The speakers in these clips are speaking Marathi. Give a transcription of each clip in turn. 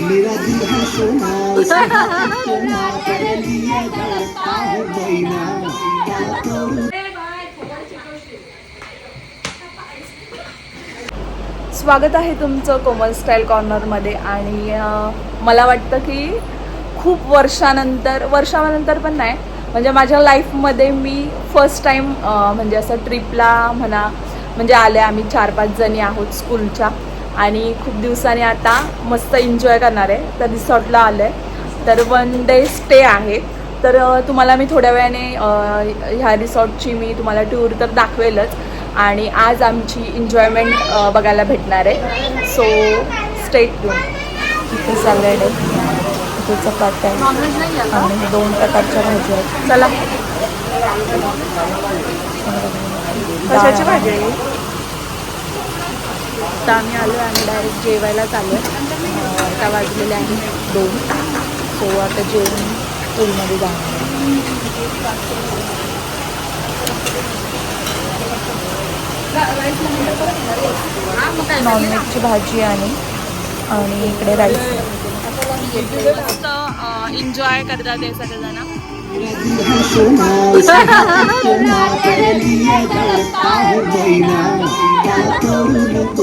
मेरा दिल है सोना सोना सोना तेरे लिए जलता है मैना क्या करूं स्वागत आहे तुमचं कोमल स्टाईल कॉर्नरमध्ये आणि मला वाटतं की खूप वर्षानंतर वर्षानंतर पण नाही म्हणजे माझ्या लाईफमध्ये मी फर्स्ट टाईम म्हणजे असं ट्रिपला म्हणा म्हणजे आले आम्ही चार पाच जणी आहोत स्कूलच्या आणि खूप दिवसांनी आता मस्त एन्जॉय करणार आहे. तर रिसॉर्टला आलं आहे तर वन डे स्टे आहे. तर तुम्हाला मी थोड्या वेळाने ह्या रिसॉर्टची मी तुम्हाला टूर तर दाखवेलच. आणि आज आमची एन्जॉयमेंट बघायला भेटणार आहे. सो स्टेट टून इथे सॅलड आहे. इथे चपाती आहे. आणि दोन प्रकारच्या भाज्या आहेत. चला. कशाची भाजी आहे आता आम्ही आलो आणि डायरेक्ट जेवायला चालू आहे. आता वाजलेले आहे दोन. सो आता जेवण पूलमध्ये जाणार नॉनव्हेजची भाजी आणि आणि इकडे राईस एन्जॉय करतात ते सगळेजण.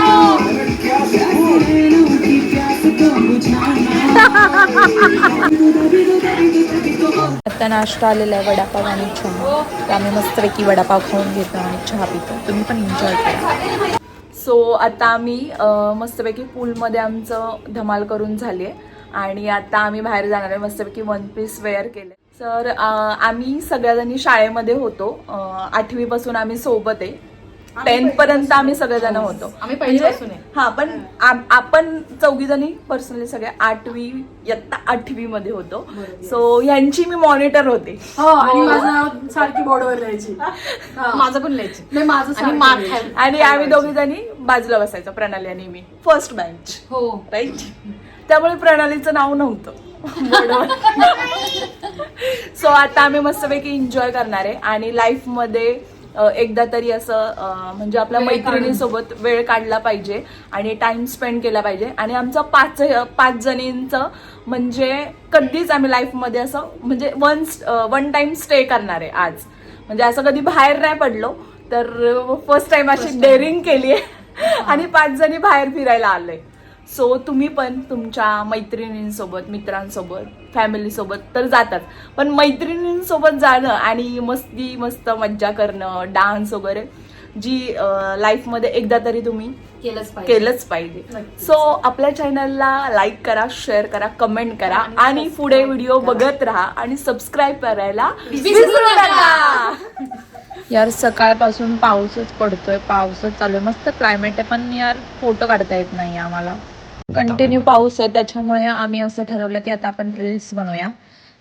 आओ नैनों की प्यास को बुझाना आता नाश्ता आलेला आहे वडापाव आणि चहा. तर आम्ही मस्तपैकी वडापाव खाऊन घेतो आणि चहा पितो. तुम्ही पण एन्जॉय करा. सो आता आम्ही मस्तपैकी पूलमध्ये आमचं धमाल करून झाली आहे. आणि आता आम्ही बाहेर जाणार आहे मस्तपैकी वन पीस वेअर केले सर अ, आम्ही सगळ्याजणी शाळेमध्ये होतो. आठवीपासून आम्ही सोबत आहे. टेन्थ पर्यंत आम्ही सगळेजण होतो. आहे. हा पण आपण चौघी जणी पर्सनली सगळ्या आठवी इयत्ता आठवी मध्ये होतो सो यांची मी मॉनिटर होते. हो आणि माझं सारखी बोर्डवर लिहायची. माझं पण लिहायची. आणि आम्ही दोघी जणी बाजूला बसायचो प्रणाली आणि मी. फर्स्ट बेंच हो. राईट त्यामुळे प्रणालीचं नाव नव्हतं. सो आता आम्ही मस्तपैकी एन्जॉय करणार आहे. आणि लाईफमध्ये एकदा तरी असं म्हणजे आपल्या मैत्रिणीसोबत वेळ काढला पाहिजे आणि टाइम स्पेंड केला पाहिजे. आणि आमचं पाच पाच जणींचं म्हणजे कधीच आम्ही लाईफमध्ये असं म्हणजे वन वन टाइम स्टे करणार आहे आज. म्हणजे असं कधी बाहेर नाही पडलो तर फर्स्ट टाइम अशी डेअरिंग केली आहे आणि पाच जणी बाहेर फिरायला आलोय. सो तुम्ही पण तुमच्या मैत्रिणींसोबत मित्रांसोबत फॅमिलीसोबत तर जातात पण मैत्रिणींसोबत जाणं आणि मस्ती मस्त मज्जा करणं डान्स वगैरे जी लाईफमध्ये एकदा तरी तुम्ही केलंच पाहिजे. केलंच पाहिजे. सो आपल्या चॅनलला लाईक करा शेअर करा कमेंट करा आणि पुढे व्हिडिओ बघत राहा आणि सबस्क्राईब करायला विसरू नका. यार सकाळपासून पाऊसच पडतोय पाऊसच चालू आहे मस्त क्लायमेट आहे पण यार फोटो काढता येत नाही आम्हाला. कंटिन्यू पाऊस आहे त्याच्यामुळे आम्ही असं ठरवलं की आता आपण रील्स बनवूया.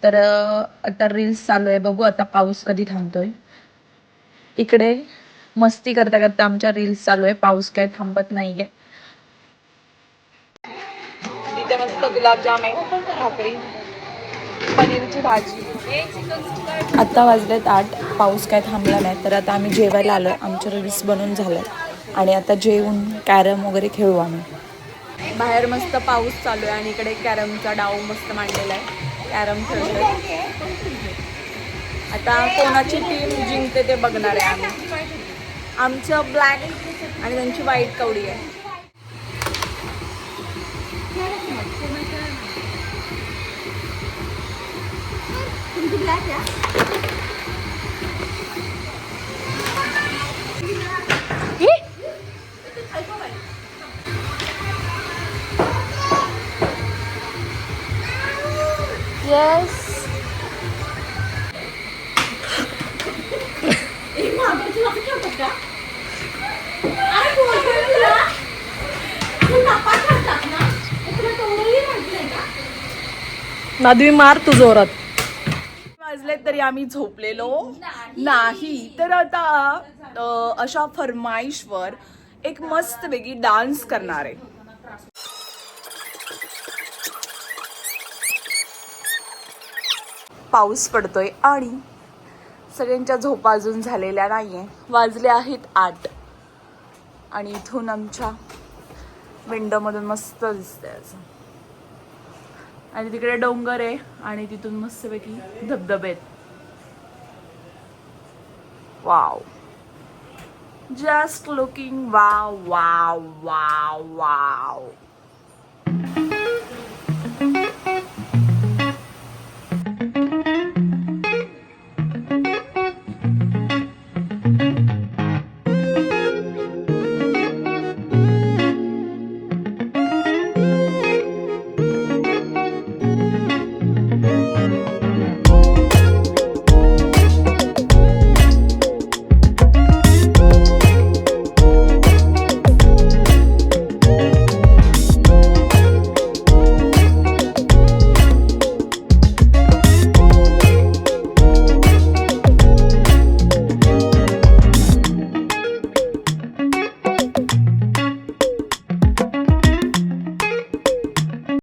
तर आता रील्स चालू आहे बघू आता पाऊस कधी थांबतोय. इकडे मस्ती करता करता आमच्या रील्स चालू आहे पाऊस काय थांबत नाहीये. तिथे मस्त गुलाबजाम आहे. पनीरची भाजी. आत्ता वाजलेत आठ. पाऊस काय थांबला नाही. तर आता आम्ही जेवायला आलो आमच्या रील्स बनून झालं आणि आता जेवून कॅरम वगैरे खेळू आम्ही. बाहेर मस्त पाऊस चालू आहे आणि इकडे कॅरमचा डाव मस्त मांडलेला आहे. कॅरम खेळतोय. आता कोणाची टीम जिंकते ते बघणार आहे आम्ही. आमचं ब्लॅक आणि त्यांची व्हाईट कवडी आहे. येस माधवी मार तू जोरात वाजले तरी आम्ही झोपलेलो. नाही. तर आता अशा फरमाईशवर एक मस्त वेगळी डान्स करणार आहे. पाऊस पडतोय आणि सगळ्यांच्या झोपा अजून झालेल्या नाहीये. वाजले आहेत आठ. आणि इथून आमच्या विंडोमधून मस्त दिसतंय असं. आणि तिकडे डोंगर आहे आणि तिथून मस्तपैकी धबधबे आहेत. Wow just looking wow wow wow wow